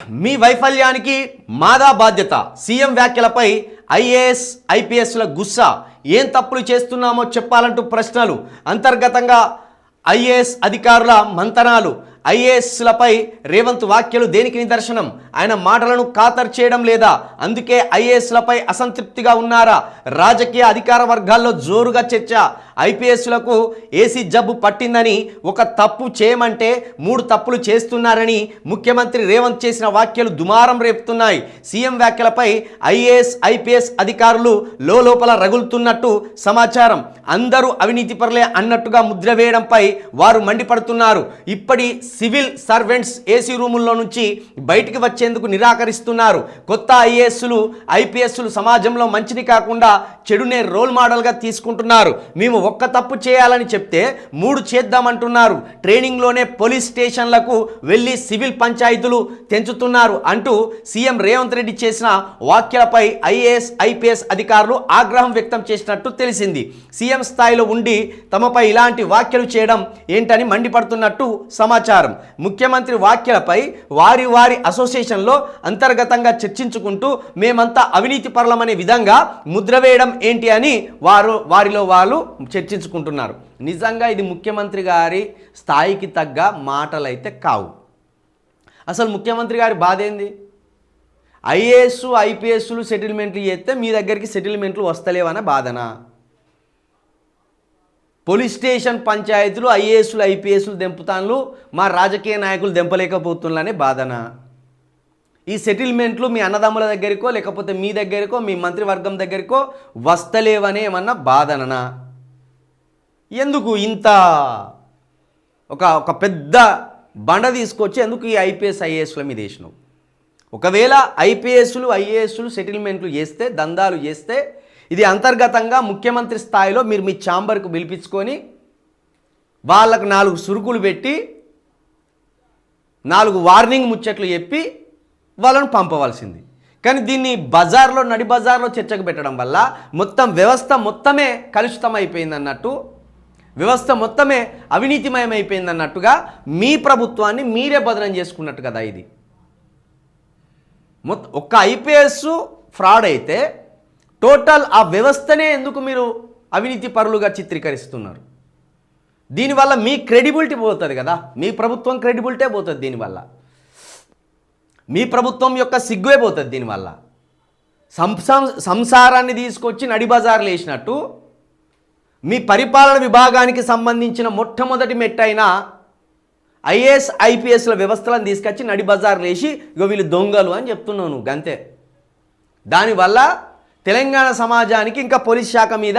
మీ వైఫల్యానికి మాదా బాధ్యత. సీఎం వ్యాఖ్యలపై ఐఏఎస్ ఐపీఎస్ల గుస్సా ఏం తప్పులు చేస్తున్నామో చెప్పాలంటూ ప్రశ్నలు. అంతర్గతంగా ఐఏఎస్ అధికారుల మంతనాలు. ఐఏఎస్లపై రేవంత్ వ్యాఖ్యలు దేనికి నిదర్శనం? ఆయన మాటలను ఖాతరు చేయడం లేదా? అందుకే ఐఏఎస్లపై అసంతృప్తిగా ఉన్నారా? రాజకీయ అధికార వర్గాల్లో జోరుగా చర్చ. ఐపీఎస్లకు ఏసీ జబ్బు పట్టిందని ఒక తప్పు చేయమంటే మూడు తప్పులు చేస్తున్నారని ముఖ్యమంత్రి రేవంత్ చేసిన వ్యాఖ్యలు దుమారం రేపుతున్నాయి. సీఎం వ్యాఖ్యలపై ఐఏఎస్ ఐపీఎస్ అధికారులు లోపల రగులుతున్నట్టు సమాచారం. అందరూ అవినీతిపరులే అన్నట్టుగా ముద్ర వేయడంపై వారు మండిపడుతున్నారు. ఇప్పటి సివిల్ సర్వెంట్స్ ఏసీ రూముల్లో నుంచి బయటికి వచ్చేందుకు నిరాకరిస్తున్నారు. కొత్త ఐఏఎస్లు ఐపీఎస్లు సమాజంలో మంచిని కాకుండా చెడునే రోల్ మోడల్గా తీసుకుంటున్నారు. మేము ఒక్క తప్పు చేయాలని చెప్తే మూడు చేద్దామంటున్నారు. ట్రైనింగ్లోనే పోలీస్ స్టేషన్లకు వెళ్ళి సివిల్ పంచాయతీలు తెంచుతున్నారు అంటూ సీఎం రేవంత్ రెడ్డి చేసిన వ్యాఖ్యలపై ఐఏఎస్ ఐపీఎస్ అధికారులు ఆగ్రహం వ్యక్తం చేసినట్టు తెలిసింది. సీఎం స్థాయిలో ఉండి తమపై ఇలాంటి వ్యాఖ్యలు చేయడం ఏంటని మండిపడుతున్నట్టు సమాచారం. ముఖ్యమంత్రి వ్యాఖ్యలపై వారి వారి అసోసియేషన్లో అంతర్గతంగా చర్చించుకుంటూ మేమంతా అవినీతి పరలమనే విధంగా ముద్ర వేయడం ఏంటి అని వారు వారిలో వాళ్ళు చర్చించుకుంటున్నారు. నిజంగా ఇది ముఖ్యమంత్రి గారి స్థాయికి తగ్గ మాటలైతే కావు. అసలు ముఖ్యమంత్రి గారి బాధ ఏంది? ఐఏఎస్ ఐపీఎస్లు సెటిల్మెంట్లు చేస్తే మీ దగ్గరికి సెటిల్మెంట్లు వస్తలేవన్న బాధనా? పోలీస్ స్టేషన్ పంచాయతీలు ఐఏఎస్లు ఐపీఎస్లు దెంపుతాన్లు మా రాజకీయ నాయకులు దెంపలేకపోతున్నారనే బాధన? ఈ సెటిల్మెంట్లు మీ అన్నదమ్ముల దగ్గరికో లేకపోతే మీ దగ్గరికో మీ మంత్రివర్గం దగ్గరికో వస్తలేవనే ఏమన్నా బాధననా? ఎందుకు ఇంత ఒక ఒక పెద్ద బండ తీసుకొచ్చి ఎందుకు ఈ ఐపీఎస్ ఐఏఎస్ల మీద వేసినావు? ఒకవేళ ఐపీఎస్లు ఐఏఎస్లు సెటిల్మెంట్లు చేస్తే దందాలు చేస్తే ఇది అంతర్గతంగా ముఖ్యమంత్రి స్థాయిలో మీరు మీ ఛాంబర్కు పిలిపించుకొని వాళ్ళకు నాలుగు సురుకులు పెట్టి నాలుగు వార్నింగ్ ముచ్చట్లు చెప్పి వాళ్ళను పంపవలసింది. కానీ దీన్ని బజార్లో నడి బజార్లో చర్చకు పెట్టడం వల్ల మొత్తం వ్యవస్థ మొత్తమే కలుషితం అయిపోయిందన్నట్టు వ్యవస్థ మొత్తమే అవినీతిమయం అన్నట్టుగా మీ ప్రభుత్వాన్ని మీరే బదనం చేసుకున్నట్టు కదా ఇది. మొత్తం ఒక్క ఐపీఎస్ ఫ్రాడ్ అయితే టోటల్ ఆ వ్యవస్థనే ఎందుకు మీరు అవినీతి పరులుగా చిత్రీకరిస్తున్నారు? దీనివల్ల మీ క్రెడిబిలిటీ పోతుంది కదా. మీ ప్రభుత్వం క్రెడిబిలిటీ పోతుంది దీనివల్ల. మీ ప్రభుత్వం యొక్క సిగ్గువే పోతుంది దీనివల్ల. సంసారాన్ని తీసుకొచ్చి నడిబజార్లు వేసినట్టు మీ పరిపాలన విభాగానికి సంబంధించిన మొట్టమొదటి మెట్టైన ఐఏఎస్ ఐపీఎస్ల వ్యవస్థలను తీసుకొచ్చి నడిబజార్లు వేసి ఇక వీళ్ళు దొంగలు అని చెప్తున్నావు నువ్వు గంతే. దానివల్ల తెలంగాణ సమాజానికి ఇంకా పోలీస్ శాఖ మీద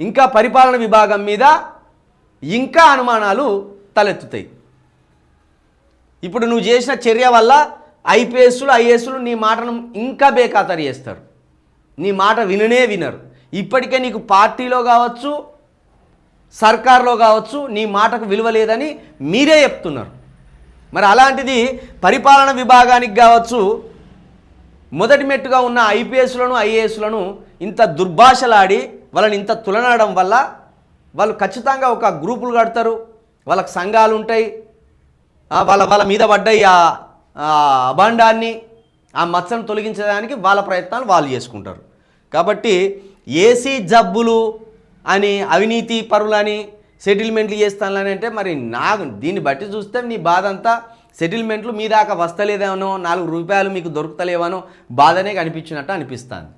ఇంకా పరిపాలన విభాగం మీద ఇంకా అనుమానాలు తలెత్తుతాయి. ఇప్పుడు నువ్వు చేసిన చర్య వల్ల ఐపీఎస్లు ఐఏఎస్లు నీ మాటను ఇంకా బేఖాతరు చేస్తారు. నీ మాట విననే వినరు. ఇప్పటికే నీకు పార్టీలో కావచ్చు సర్కార్లో కావచ్చు నీ మాటకు విలువ లేదని మీరే చెప్తున్నారు. మరి అలాంటిది పరిపాలన విభాగానికి కావచ్చు మొదటి మెట్టుగా ఉన్న ఐపీఎస్లను ఐఏఎస్లను ఇంత దుర్భాషలాడి వాళ్ళని ఇంత తులనాడడం వల్ల వాళ్ళు ఖచ్చితంగా ఒక గ్రూపులు కడతారు వాళ్ళకి సంఘాలు ఉంటాయి వాళ్ళ వాళ్ళ మీద పడ్డాయి అభాండాన్ని ఆ మచ్చను తొలగించడానికి వాళ్ళ ప్రయత్నాలు వాళ్ళు చేసుకుంటారు. కాబట్టి ఏసీ జబ్బులు అని అవినీతి పరులని సెటిల్మెంట్లు చేస్తానని అంటే మరి నాకు దీన్ని బట్టి చూస్తే నీ బాధ అంతా సెటిల్మెంట్లు మీ దాకా వస్తలేదేమనో నాలుగు రూపాయలు మీకు దొరుకుతలేవనో బాధనే కనిపించినట్టు అనిపిస్తుంది.